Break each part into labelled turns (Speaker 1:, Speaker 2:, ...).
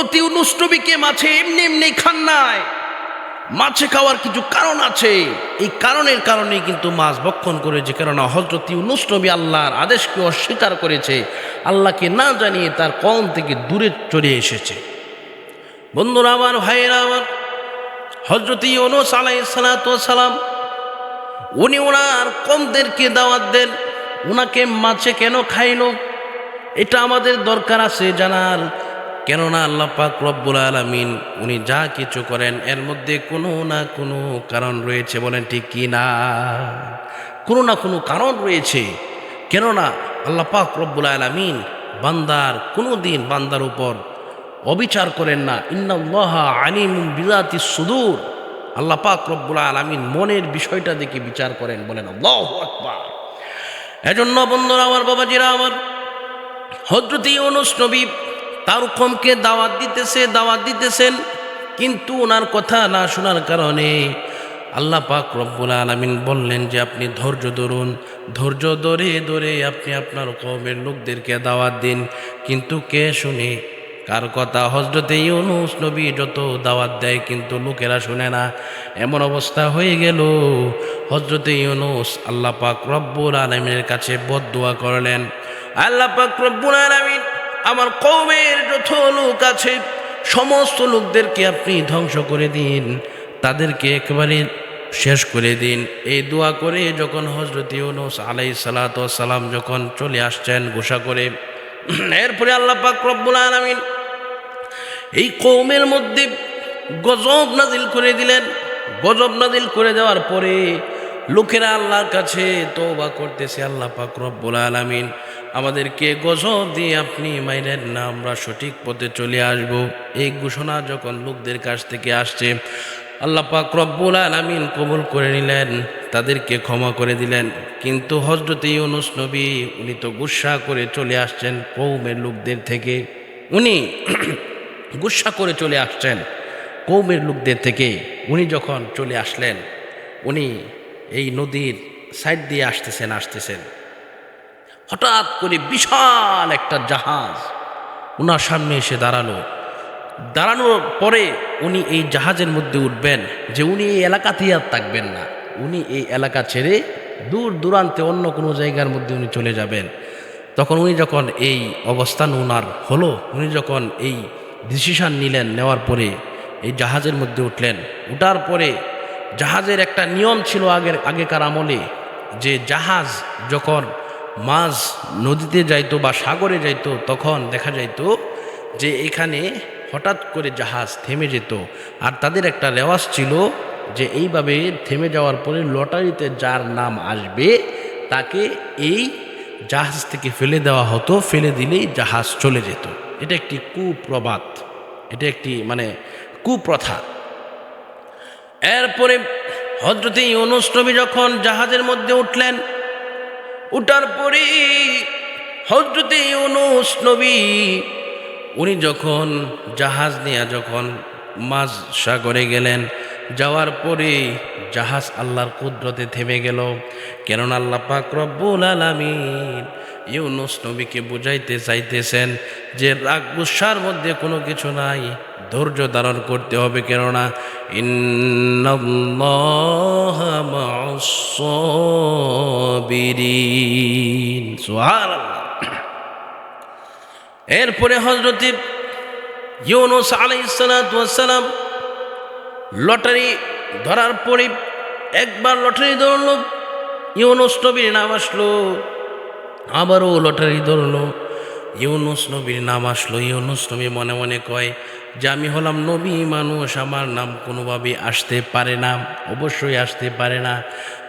Speaker 1: হজরত ইউনুস মাছে এমনি এমনি খান নাই মাছে খাওয়ার কিছু কারণ আছে। এই কারণের কারণে কিন্তু মাছ ভক্ষণ করেছে, কেননা হজরত ইউনুস আল্লাহর আদেশকে অস্বীকার করেছে। আল্লাহকে না জানিয়ে তার কম থেকে দূরে চলে এসেছে। বন্ধুরা আমার, ভাইয়েরা আমার হজরত ইউনুস আলাইসালাম উনি ওনার কমদেরকে দাওয়াত দেন। ওনাকে মাছে কেন খাইল? এটা আমাদের দরকার আছে জানার। কেননা আল্লাহ পাক রব্বুল আলমিন উনি যা কিছু করেন, এর মধ্যে কোনো না কোনো কারণ রয়েছে বলেন ঠিক কি না? কোনো না কোনো কারণ রয়েছে। কেননা আল্লাহ পাক রব্বুল আলমিন বান্দার কোনো দিন বান্দার উপর অবিচার করেন না। ইন্নাল্লাহ আলিম বিলাতি সুদূর। আল্লাহ পাক রব্বুল আলমিন মনের বিষয়টা দেখে বিচার করেন বলেন আল্লাহ আকবার। এজন্য বন্ধুরা, আমার বাবাজিরা, আমার হজরত নবী তার কমকে দাওয়াত দিতেছে, দাওয়াত দিতেছেন। কিন্তু ওনার কথা না শোনার কারণে আল্লাহ পাক রব্বুল আলমিন বললেন যে, আপনি ধৈর্য ধরুন। ধৈর্য ধরে ধরে আপনি আপনার কমের লোকদেরকে দাওয়াত দিন। কিন্তু কে শুনে? কার কথা? হজরতে ইউনুস নবী যত দাওয়াত দেয়, কিন্তু লোকেরা শুনে না। এমন অবস্থা হয়ে গেল। হজরতে ইউনুস আল্লাহ পাক রব্বুল আলমিনের কাছে বদুয়া করলেন। আল্লাহ পাক রব্বুল আলমিন আমার কৌমের যত লোক আছে, সমস্ত লোকদেরকে আপনি ধ্বংস করে দিন, তাদেরকে একেবারে শেষ করে দিন। এই দোয়া করে যখন হজরত ইউনুস আলাই সালাম যখন চলে আসছেন গোসা করে, এরপরে আল্লাহ পাক রব্বুল আলমিন এই কৌমের মধ্যে গজব নাজিল করে দিলেন। গজব নাজিল করে দেওয়ার পরে লোকেরা আল্লাহর কাছে তওবা করতেছে আল্লাহ পাক রব্বুল আলামিন। আমাদেরকে গজব দিয়ে আপনি মাইরেন না, আমরা সঠিক পথে চলে আসব। এই ঘোষণা যখন লোকদের কাছ থেকে আসছে, আল্লাহ পাক রব্বুল আলামিন কবুল করে নিলেন, তাদেরকে ক্ষমা করে দিলেন। কিন্তু হজরত ইউনুস নবী, উনি তো গুসা করে চলে আসছেন কৌমের লোকদের থেকে। উনি গুসা করে চলে আসছেন কৌমের লোকদের থেকে। উনি যখন চলে আসলেন, উনি এই নদীর সাইড দিয়ে আসতেছেন আসতেছেন। হঠাৎ করে বিশাল একটা জাহাজ ওনার সামনে এসে দাঁড়াল। দাঁড়ানোর পরে উনি এই জাহাজের মধ্যে উঠবেন যে উনি এই এলাকাতেই আর থাকবেন না। উনি এই এলাকা ছেড়ে দূর দূরান্তে অন্য কোনো জায়গার মধ্যে উনি চলে যাবেন। তখন উনি যখন এই অবস্থান ওনার হলো, উনি যখন এই ডিসিশান নিলেন নেওয়ার পরে এই জাহাজের মধ্যে উঠলেন। উঠার পরে জাহাজের একটা নিয়ম ছিল আগের, আগেকার আমলে যে জাহাজ যখন মাছ নদীতে যাইতো বা সাগরে যাইতো, তখন দেখা যাইতো যে এখানে হঠাৎ করে জাহাজ থেমে যেত। আর তাদের একটা রেওয়াজ ছিল যে এইভাবে থেমে যাওয়ার পরে লটারিতে যার নাম আসবে, তাকে এই জাহাজ থেকে ফেলে দেওয়া হতো, ফেলে দিলেই জাহাজ চলে যেত। এটা একটি কুপ্রবাদ। এটা একটি মানে কুপ্রথা। এরপরে হজরতে ইউনুস নবী যখন জাহাজের মধ্যে উঠলেন উঠার পরে হজরতে ইউনুস নবী, উনি যখন জাহাজ নিয়ে যখন মাঝ সাগরে গেলেন, যাওয়ার পরে জাহাজ আল্লাহর কুদরতে থেমে গেল। কেননা আল্লাহ পাক আলামিন ইউনুস নবীকে বুঝাইতে চাইতেছেন যে রাগ গুসার মধ্যে কোনো কিছু নাই, ধৈর্য ধারণ করতে হবে। কেননা ইন্নাল্লাহা সাবিরিন। সুবহানাল্লাহ। এরপরে হজরত ইউনুস আলাইসালাম লটারি ধরার পরে একবার লটারি ধরল, ইউনুস নবীর নাম আসলো, আবারও লটারি ধরলো। ইউনুস নবীর নাম আসলো, ইউনুস নবী মনে মনে কয়, যে আমি হলাম নবী, মানুষ আমার নাম কোনোভাবেই আসতে পারে না, অবশ্যই আসতে পারে না।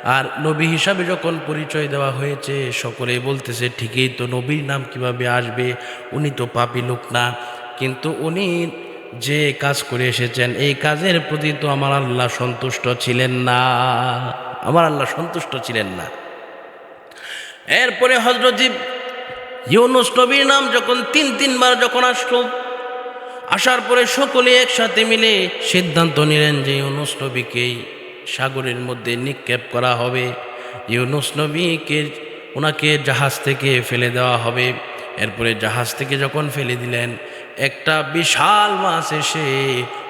Speaker 1: আর নবী হিসাবে যখন পরিচয় দেওয়া হয়েছে, সকলেই বলতেছে, ঠিকই তো, নবীর নাম কীভাবে আসবে? উনি তো পাপি লোক না। কিন্তু উনি যে কাজ করে এসেছেন, এই কাজের প্রতি তো আমার আল্লাহ সন্তুষ্ট ছিলেন না। আমার আল্লাহ সন্তুষ্ট ছিলেন না। এরপরে হজরত ইউনুস নবীর নাম যখন তিন, তিনবার যখন আসলো, আসার পরে সকলে একসাথে মিলে সিদ্ধান্ত নিলেন যে ইউনুস নবীকেই সাগরের মধ্যে নিক্ষেপ করা হবে। ইউনুস নবীকে, ওনাকে জাহাজ থেকে ফেলে দেওয়া হবে। এরপরে জাহাজ থেকে যখন ফেলে দিলেন, একটা বিশাল মাছ এসে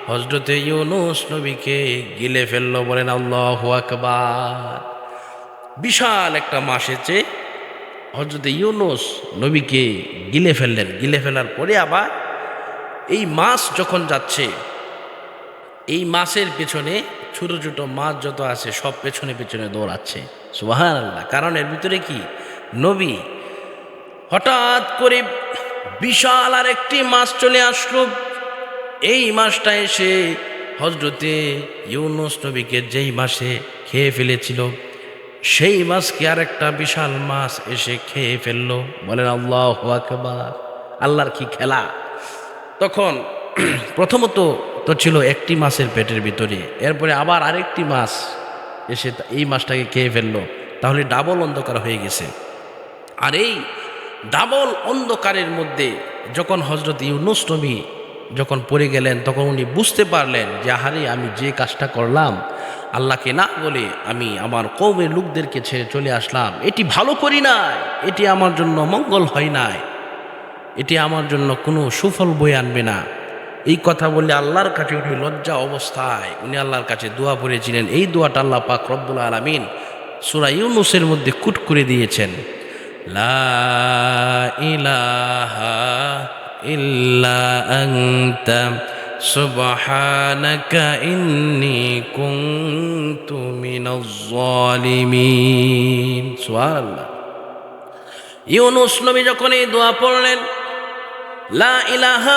Speaker 1: হজরতে ইউনুস নবীকে গিলে ফেলল, বলেন আল্লাহ আকবার। বিশাল একটা মাছ এসে হজরতে ইউনুস নবীকে গিলে ফেললেন। গিলে ফেলার পরে আবার এই মাছ যখন যাচ্ছে, এই মাছের পেছনে ছোটো ছোটো মাছ যত আছে, সব পেছনে পেছনে দৌড়াচ্ছে। সুবাহান আল্লাহ কারণ এর ভিতরে কি? নবী হঠাৎ করে বিশাল আর একটি মাছ চলে আসলো। এই মাছটা এসে হজরতে ইউনুস নবীকে যেই মাসে খেয়ে ফেলেছিল সেই মাছকে আর একটা বিশাল মাছ এসে খেয়ে ফেলল? বলেন, আল্লাহ আকবার। আল্লাহর কি খেলা? তখন প্রথমত তো ছিল একটি মাছের পেটের ভিতরে, এরপরে আবার আরেকটি মাছ এসে এই মাছটাকে খেয়ে ফেলল। তাহলে ডাবল অন্ধকার হয়ে গেছে। আর এই ডাবল অন্ধকারের মধ্যে যখন হজরত ইউনুস নবী যখন পড়ে গেলেন, তখন উনি বুঝতে পারলেন যে, আহারে, আমি যে কাজটা করলাম আল্লাহকে না বলে আমি আমার কৌমের লোকদেরকে ছেড়ে চলে আসলাম। এটি ভালো করি নাই। এটি আমার জন্য মঙ্গল হয় নাই। এটি আমার জন্য কোনো সুফল বয়ে আনবে না। এই কথা বললে আল্লাহর কাছে উনি লজ্জা অবস্থায়। উনি আল্লাহর কাছে দোয়া পড়েছিলেন। এই দোয়াটা আল্লাহ পাক রব্বুল আলমিন সুরা ইউনুসের মধ্যে কুট করে দিয়েছেন। লা ইলাহা ইল্লা আনতা সুবহানাকা ইন্নী কুনতু মিনাজ জালিমিন সুবহানাল্লাহ। ইউনুস নবী যখন এই দোয়া পড়লেন, লা ইলাহা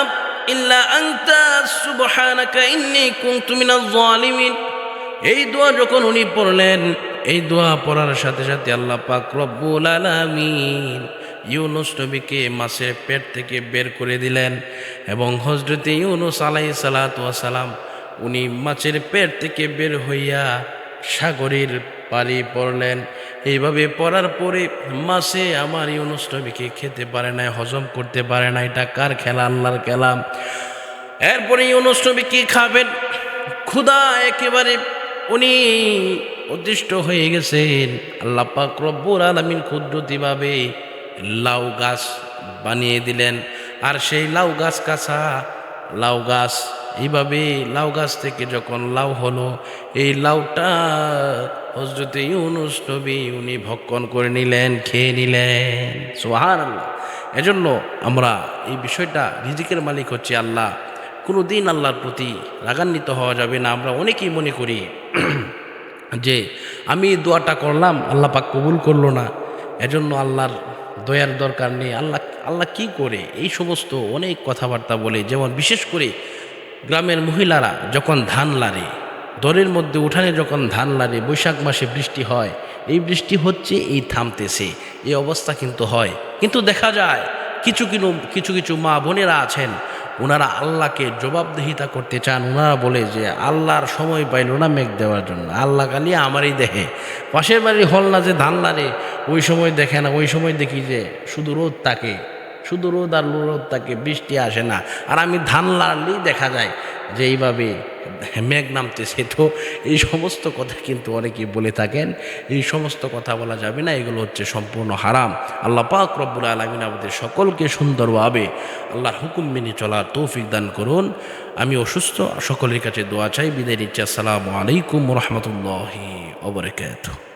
Speaker 1: ইল্লা আনতা, সুবহানাকা ইন্নী কুনতু মিনাজ জালিমিন এই দোয়া যখন উনি পড়লেন, এই দোয়া পড়ার সাথে সাথে আল্লাহ পাক রব্বুল আলামিন ইউনুস নবীকে মাছের পেট থেকে বের করে দিলেন এবং হজরতে ইউনুস আলাই সালাম উনি মাছের পেট থেকে বের হইয়া সাগরের পাড়ি পড়লেন। এইভাবে পড়ার পরে মাসে আমার ইউনুস নবীকে খেতে পারে না হজম করতে পারে না এটা কার খেলা? আল্লাহর খেলা। এরপরে ইউনুস নবী কি খাবেন? ক্ষুধা একেবারে উনি অদৃষ্ট হয়ে গেছেন। আল্লাহ পাক রব্বুর আলামিন ক্ষুদ্রতিভাবে লাউ গাছ বানিয়ে দিলেন। আর সেই লাউ গাছ কাছা লাউ গাছ এইভাবে লাউ গাছ থেকে যখন লাউ হলো, এই লাউটা হজরতে ইউনুস নবী উনি ভক্ষণ করে নিলেন, খেয়ে নিলেন। সোহার আল্লাহ এজন্য আমরা এই বিষয়টা রিজিকের মালিক হচ্ছে আল্লাহ। কোনো দিন আল্লাহর প্রতি রাগান্বিত হওয়া যাবে না। আমরা অনেকেই মনে করি যে, আমি দোয়াটা করলাম, আল্লাহ পাক কবুল করল না। এজন্য আল্লাহর দয়ার দরকার নেই। আল্লাহ আল্লাহ কি করে এই সমস্ত অনেক কথাবার্তা বলে? যেমন বিশেষ করে গ্রামের মহিলারা যখন ধান লারে, দরের মধ্যে উঠানে যখন ধান লারে, বৈশাখ মাসে বৃষ্টি হয়, এই বৃষ্টি হচ্ছে, এই থামতেছে, এই অবস্থা কিন্তু হয়। কিন্তু দেখা যায়, কিছু কিছু কিছু কিছু মা বোনেরা আছেন ওনারা আল্লাহকে জবাবদিহিতা করতে চান ওনারা বলে যে আল্লাহর সময় পাইল না মেঘ দেওয়ার জন্য। আল্লাহ কালি আমারই দেখে। পাশের বাড়ি হল না যে ধান লারে ওই সময় দেখে না, ওই সময় দেখি যে শুধু রোদ তাকে, শুধু রোদ আর রোদ তাকে, বৃষ্টি আসে না। আর আমি ধান লাড়লেই দেখা যায় যে এইভাবে মেঘ নামতে তো এই সমস্ত কথা কিন্তু অনেকেই বলে থাকেন। এই সমস্ত কথা বলা যাবে না, এগুলো হচ্ছে সম্পূর্ণ হারাম। আল্লাহ পাক রব্বুল আলমিন আমাদের সকলকে সুন্দরভাবে আল্লাহর হুকুম মেনে চলার তৌফিক দান করুন। আমি অসুস্থ সকলের কাছে দোয়া চাই। বিদায় নিচ্ছি। আসসালামু আলাইকুম রহমতুল্লাহি ওবরাকাতুহ